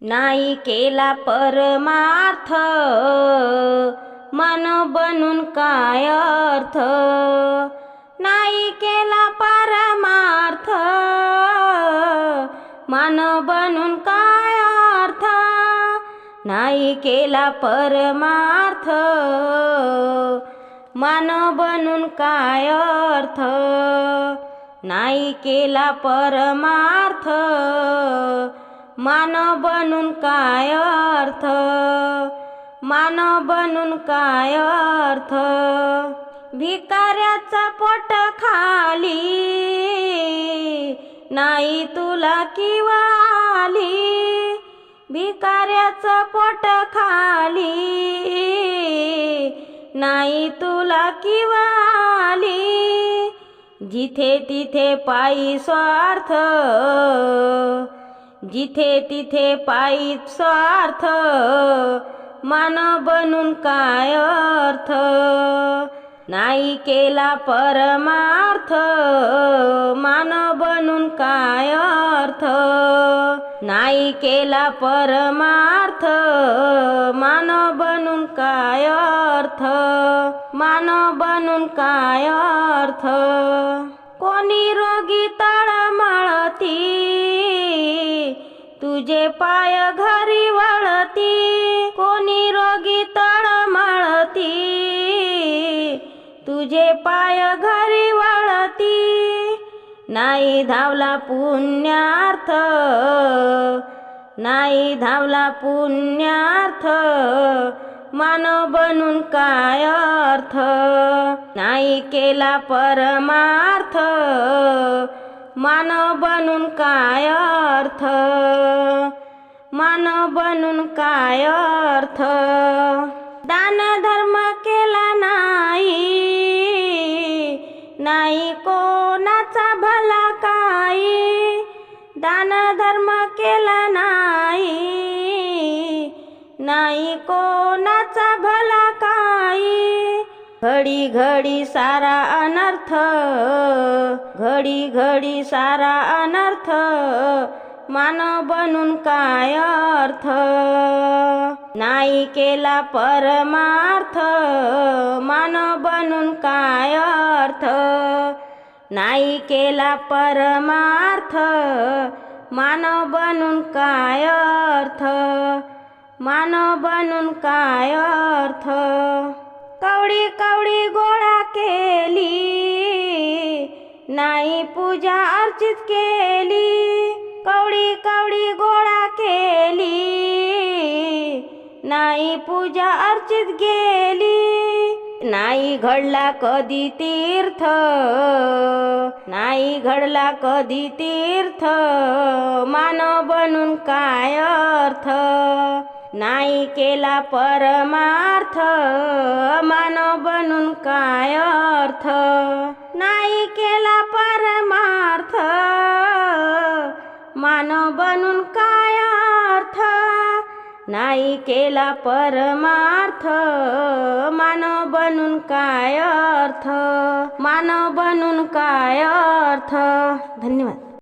नाही केला परमार्थ मन बनून काय अर्थ? नाही केला परमार्थ मन बनून काय अर्थ? नाही केला परमार्थ मन बनून काय अर्थ? नाही केला परमार्थ मानव बनून काय अर्थ? मानव बनून काय अर्थ? भिकाऱ्याचा पोट खाली नाही तुला किंवा आली. भिकाऱ्याचं पोट खाली नाही तुला किंवा आली. जिथे तिथे पायी स्वार्थ जिथे तिथे पायी स्वार्थ मान बनून काय अर्थ? नाही केला परमार्थ मान बनून काय अर्थ? नाही केला परमार्थ मान बनून काय अर्थ? मान बनून काय अर्थ? कोणी रोगी तुझे पाय घरी वळती कोणी रोगी तळमळती तुझे पाय घरी वळती नाही धावला पुण्यार्थ. नाही धावला पुण्यार्थ मानव बनून काय अर्थ. नाही केला परमार्थ मानव बनून काय अर्थ. मानव बनून काय अर्थ? दान धर्म केला नाही नाही कोणाचा भला काही. दान धर्म केला नाही नाही कोणाचा भला काही. घडी घडी सारा अनर्थ घडी घडी सारा अनर्थ. मानव बनून काय अर्थ? नाही केला परमार्थ मानव बनून काय अर्थ? नाही केला परमार्थ मानव बनून काय अर्थ? मानव बनून काय अर्थ? कवडी कवडी गोळा केली नाही पूजा अर्चित केली कवडी कवडी गोळा केली. नाही पूजा अर्चित गेली नाही घडला कधी तीर्थ. नाही घडला कधी तीर्थ मानव बनून काय अर्थ. नाही केला परमार्थ मानव बनून काय अर्थ? नाही केला परमार्थ मानव बनून काय अर्थ? नाही केला परमार्थ मानव बनून काय अर्थ? मानव बनून काय अर्थ? धन्यवाद.